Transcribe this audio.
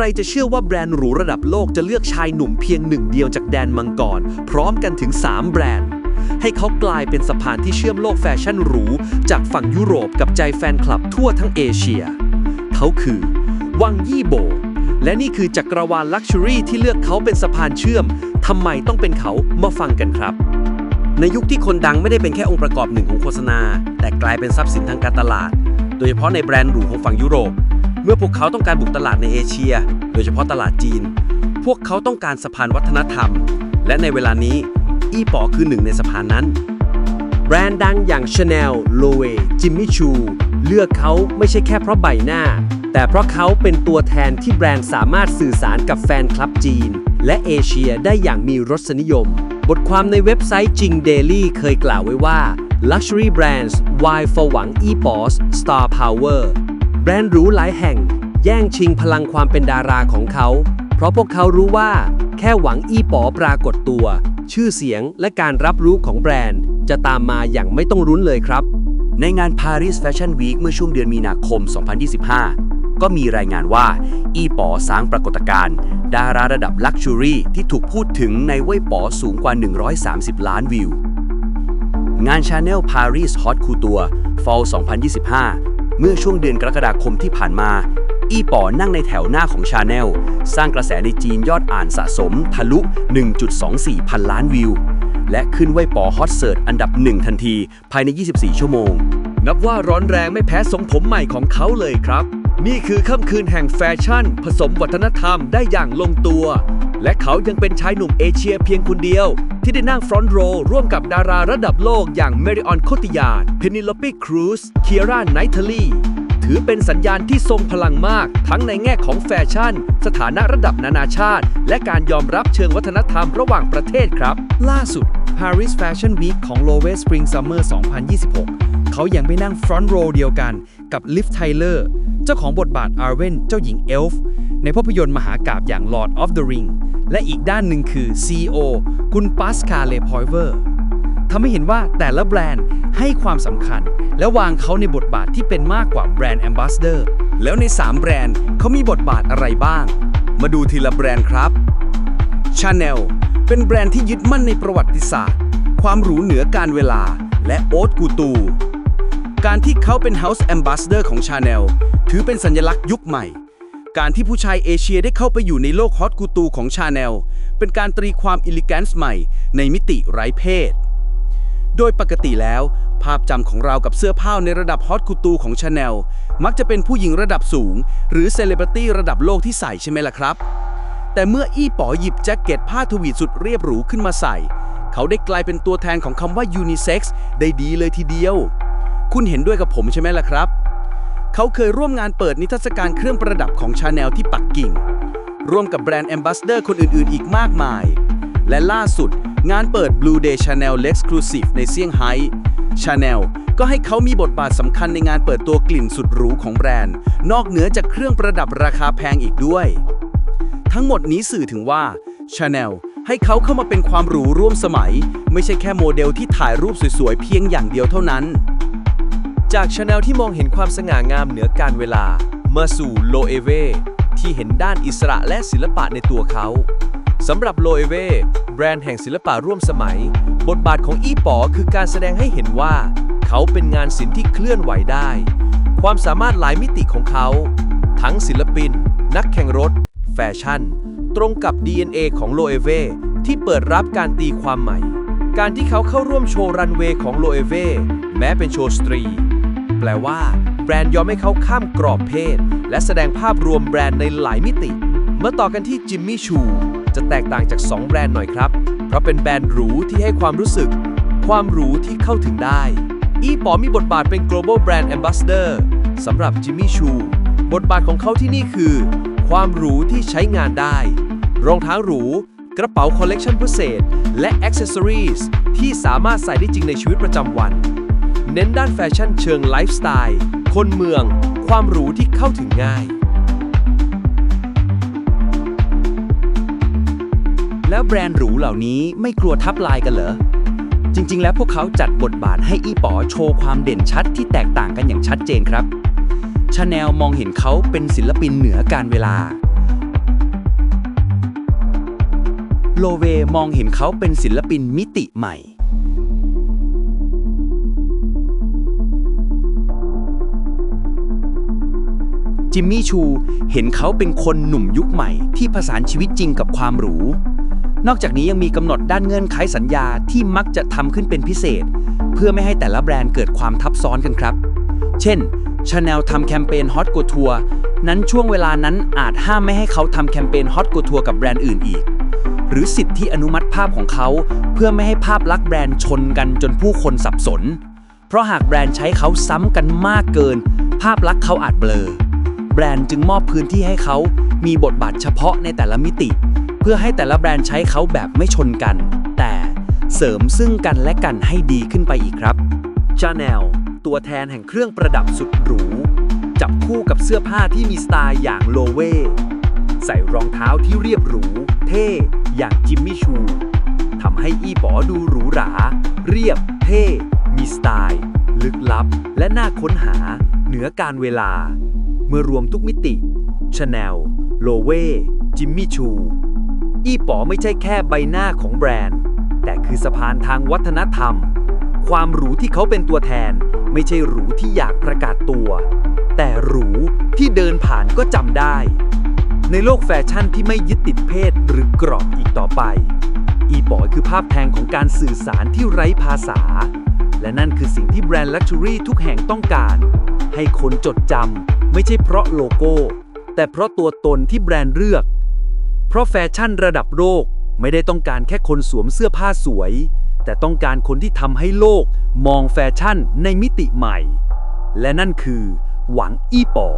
รจะเชื่อว่าแบรนด์หรูระดับโลกจะเลือกชายหนุ่มเพียงหนึ่งเดียวจากแดนมังกร พร้อมกันถึง 3 แบรนด์ ให้เขากลายเป็นสะพานที่เชื่อมโลกแฟชั่นหรู จากฝั่งยุโรปกับใจแฟนคลับทั่วทั้งเอเชีย เขาคือ วังยี่โบ และนี่คือจักรวาลลักชัวรี่ที่เลือกเขาเป็นสะพานเชื่อมทำไมต้องเป็นเขามาฟังกันครับ ในยุคที่คนดังไม่ได้เป็นแค่องค์ประกอบหนึ่งของโฆษณา แต่กลายเป็นทรัพย์สินทางการตลาด โดยเฉพาะในแบรนด์หรูของฝั่งยุโรป เมื่อพวกเขาต้องการบุกตลาดในเอเชีย โดยเฉพาะตลาดจีน พวกเขาต้องการสะพานวัฒนธรรม และในเวลานี้อีป๋อคือหนึ่งในสะพานนั้น แบรนด์ดังอย่าง Chanel, l o e Jimmy Choo เลือกเขาไม่ใช่แค่เพราะใบหน้า แต่เพราะเขาเป็นตัวแทนที่แบรนด์สามารถสื่อสารกับแฟนคลับจีน และเอเชียได้อย่างมีรสนิยม บทความในเว็บไซต์จิง Daily เคยกล่าวไว้ว่า Luxury Brands Why for หวัง e-boss Star Power บรนด์หรูหลายแห่ง แย่งชิงพลังความเป็นดาราของเขา เพราะพวกเขารู้ว่า แค่หวังอีป๋อปรากฏตัว ชื่อเสียงและการรับรู้ของแบรนด์ จะตามมาอย่างไม่ต้องรุ้นเลยครับ ในงาน Paris Fashion Week เมื่อช่วงเดือนมีนาคม 2025 ก็มีรายงานว่า อีป๋อสร้างปรากฏการณ์ดาราระดับลักชัวรี่ที่ถูกพูดถึงในเว่ยป๋อสูงกว่า 130 ล้านวิวงาน Chanel Paris Hot Couture Fall 2025 เมื่อช่วงเดือนกรกฎาคมที่ผ่านมา อีป๋อนั่งในแถวหน้าของ Chanel สร้างกระแสในจีนยอดอ่านสะสม ทะลุ 1.24 พันล้านวิว และขึ้นเว่ยป๋อฮอตเซิร์ชอันดับหนึ่งทันที ภายใน 24 ชั่วโมง นับว่าร้อนแรงไม่แพ้ทรงผมใหม่ของเขาเลยครับ นี่คือค่ำคืนแห่งแฟชั่น ผสมวัฒนธรรมได้อย่างลงตัว และเขายังเป็นชายหนุ่มเอเชียเพียงคนเดียว ที่ได้นั่งฟรอนต์โรร่วมกับดาราระดับโลกอย่างเมริออนโคติยาดเพนิโลปีครูซเคียร่าไนทลีถือเป็นสัญญาณที่ทรงพลังมาก ทั้งในแง่ของแฟชั่น สถานะระดับนานาชาติ และการยอมรับเชิงวัฒนธรรมระหว่างประเทศครับ ล่าสุด Paris Fashion Week ของ l o w e Spring Summer 2026 เขายังไปนั่ง Front Row เดียวกันกับ Liv Tyler เจ้าของบทบาท Arwen เจ้าหญิงเอลฟ์ ในภาพยนตร์มหากาบอย่าง Lord of the Ring และอีกด้านหนึ่งคือ CEO คุณปาสคาเลพอยเวอร์ทำให้เห็นว่าแต่ละแบรนด์ให้ความสำคัญ และวางเขาในบทบาทที่เป็นมากกว่าแบรนด์ Ambassador แล้วใน 3 แบรนด์เขามีบทบาทอะไรบ้าง มาดูทีละแบรนด์ครับ Chanel เป็นแบรนด์ที่ยึดมั่นในประวัติศาสตร์ ความหรูเหนือการเวลา และโอ๊ตกูตู การที่เขาเป็น House Ambassador ของ Chanel ถือเป็นสัญลักษณ์ยุคใหม่ การที่ผู้ชายเอเชียได้เข้าไปอยู่ในโลกฮอตกูตูของ Chanel เป็นการตรีความอิลิแกนซ์ใหม่ในมิติไร้เพศ โดยปกติแล้ว ภาพจำของเรากับเสื้อผ้าในระดับฮอตคูตูของชาแนล มักจะเป็นผู้หญิงระดับสูง หรือเซเลบริตี้ระดับโลกที่ใส่ใช่ไหมล่ะครับ แต่เมื่ออี้ป๋อหยิบแจ็คเก็ตผ้าทวีตสุดเรียบหรูขึ้นมาใส่ เขาได้กลายเป็นตัวแทนของคำว่ายูนิเซ็กซ์ได้ดีเลยทีเดียว คุณเห็นด้วยกับผมใช่ไหมล่ะครับ เขาเคยร่วมงานเปิดนิทรรศการเครื่องประดับของชาแนลที่ปักกิ่ง ร่วมกับแบรนด์แอมบาสเดอร์คนอื่นๆ อีกมากมาย และล่าสุด งานเปิด Blue Day Chanel L'Exclusive ในเซี่ยงไฮ้ Chanel ก็ให้เขามีบทบาทสำคัญในงานเปิดตัวกลิ่นสุดหรูของแบรนด์ นอกเหนือจากเครื่องประดับราคาแพงอีกด้วย ทั้งหมดนี้สื่อถึงว่า Chanel ให้เขาเข้ามาเป็นความหรูร่วมสมัย ไม่ใช่แค่โมเดลที่ถ่ายรูปสวยๆ เพียงอย่างเดียวเท่านั้น จากชาแนลที่มองเห็นความสง่างามเหนือการเวลา มาสู่โลเอเวที่เห็นด้านอิสระและศิลปะในตัวเขาสำหรับโลเอเวแบรนด์แห่งศิลปะร่วมสมัย บทบาทของอีป๋อคือการแสดงให้เห็นว่า เขาเป็นงานศิลป์ที่เคลื่อนไหวได้ ความสามารถหลายมิติของเขา ทั้งศิลปิน นักแข่งรถ แฟชั่น ตรงกับ DNA ของโลเอเวที่เปิดรับการตีความใหม่ การที่เขาเข้าร่วมโชว์รันเวย์ของโลเอเวแม้เป็นโชว์สตรี แปลว่า แบรนด์ยอมให้เขาข้ามกรอบเพศ และแสดงภาพรวมแบรนด์ในหลายมิติเมื่อต่อกันที่จิมมี่ชูจะแตกต่างจาก 2 แบรนด์หน่อยครับ เพราะเป็นแบรนด์หรูที่ให้ความรู้สึก ความหรูที่เข้าถึงได้ อีป๋อมีบทบาทเป็น global brand ambassador สำหรับจิมมี่ชูบทบาทของเขาที่นี่คือ ความหรูที่ใช้งานได้ รองเท้าหรู กระเป๋าคอลเลกชันพิเศษ และ accessories ที่สามารถใส่ได้จริงในชีวิตประจำวัน เน้นด้านแฟชั่นเชิงไลฟ์สไตล์ คนเมือง ความหรูที่เข้าถึงง่าย แล้วแบรนด์หรูเหล่านี้ไม่กลัวทับลายกันเหรอ จริง ๆ แล้วพวกเขาจัดบทบาทให้อีป๋อโชว์ความเด่นชัดที่แตกต่างกันอย่างชัดเจนครับชาแนลมองเห็นเขาเป็นศิลปินเหนือการเวลาโลเวมองเห็นเขาเป็นศิลปินมิติใหม่ จิมมี่ชู เห็นเขาเป็นคนหนุ่มยุคใหม่ ที่ผสานชีวิตจริงกับความหรู นอกจากนี้ยังมีกำหนดด้านเงื่อนไขสัญญาที่มักจะทำขึ้นเป็นพิเศษ เพื่อไม่ให้แต่ละแบรนด์เกิดความทับซ้อนกันครับ เช่น Chanel ทำแคมเปญ Hot Go Tour นั้นช่วงเวลานั้นอาจห้ามไม่ให้เขาทำแคมเปญ Hot Go Tour กับแบรนด์อื่นอีก หรือสิทธิอนุมัติภาพของเขา เพื่อไม่ให้ภาพลักษณ์แบรนด์ชนกันจนผู้คนสับสน เพราะหากแบรนด์ใช้เขาซ้ำกันมากเกิน ภาพลักษณ์เขาอาจเบลอ แบรนด์จึงมอบพื้นที่ให้เขา มีบทบาทเฉพาะในแต่ละมิติ เพื่อให้แต่ละแบรนด์ใช้เขาแบบไม่ชนกัน แต่เสริมซึ่งกันและกันให้ดีขึ้นไปอีกครับ Chanel ตัวแทนแห่งเครื่องประดับสุดหรู จับคู่กับเสื้อผ้าที่มีสไตล์อย่างโลเว ใส่รองเท้าที่เรียบหรู เท่อย่างจิมมี่ชูทำให้อีป๋อดูหรูหรา เรียบ เท่ มีสไตล์ ลึกลับ และน่าค้นหา เหนือการเวลา เมื่อรวมทุกมิติ Chanel โลเวจิมมี่ชู อีป๋อไม่ใช่แค่ใบหน้าของแบรนด์ แต่คือสะพานทางวัฒนธรรม ความหรูที่เขาเป็นตัวแทน ไม่ใช่หรูที่อยากประกาศตัว แต่หรูที่เดินผ่านก็จำได้ ในโลกแฟชั่นที่ไม่ยึดติดเพศหรือกรอบอีกต่อไป อีป๋อคือภาพแทนของการสื่อสารที่ไร้ภาษา และนั่นคือสิ่งที่แบรนด์ลักชัวรี่ทุกแห่งต้องการ ให้คนจดจำ ไม่ใช่เพราะโลโก้ แต่เพราะตัวตนที่แบรนด์เลือก เพราะแฟชั่นระดับโลกไม่ได้ต้องการแค่คนสวมเสื้อผ้าสวย แต่ต้องการคนที่ทำให้โลกมองแฟชั่นในมิติใหม่ และนั่นคือ หวังอี้ป๋อ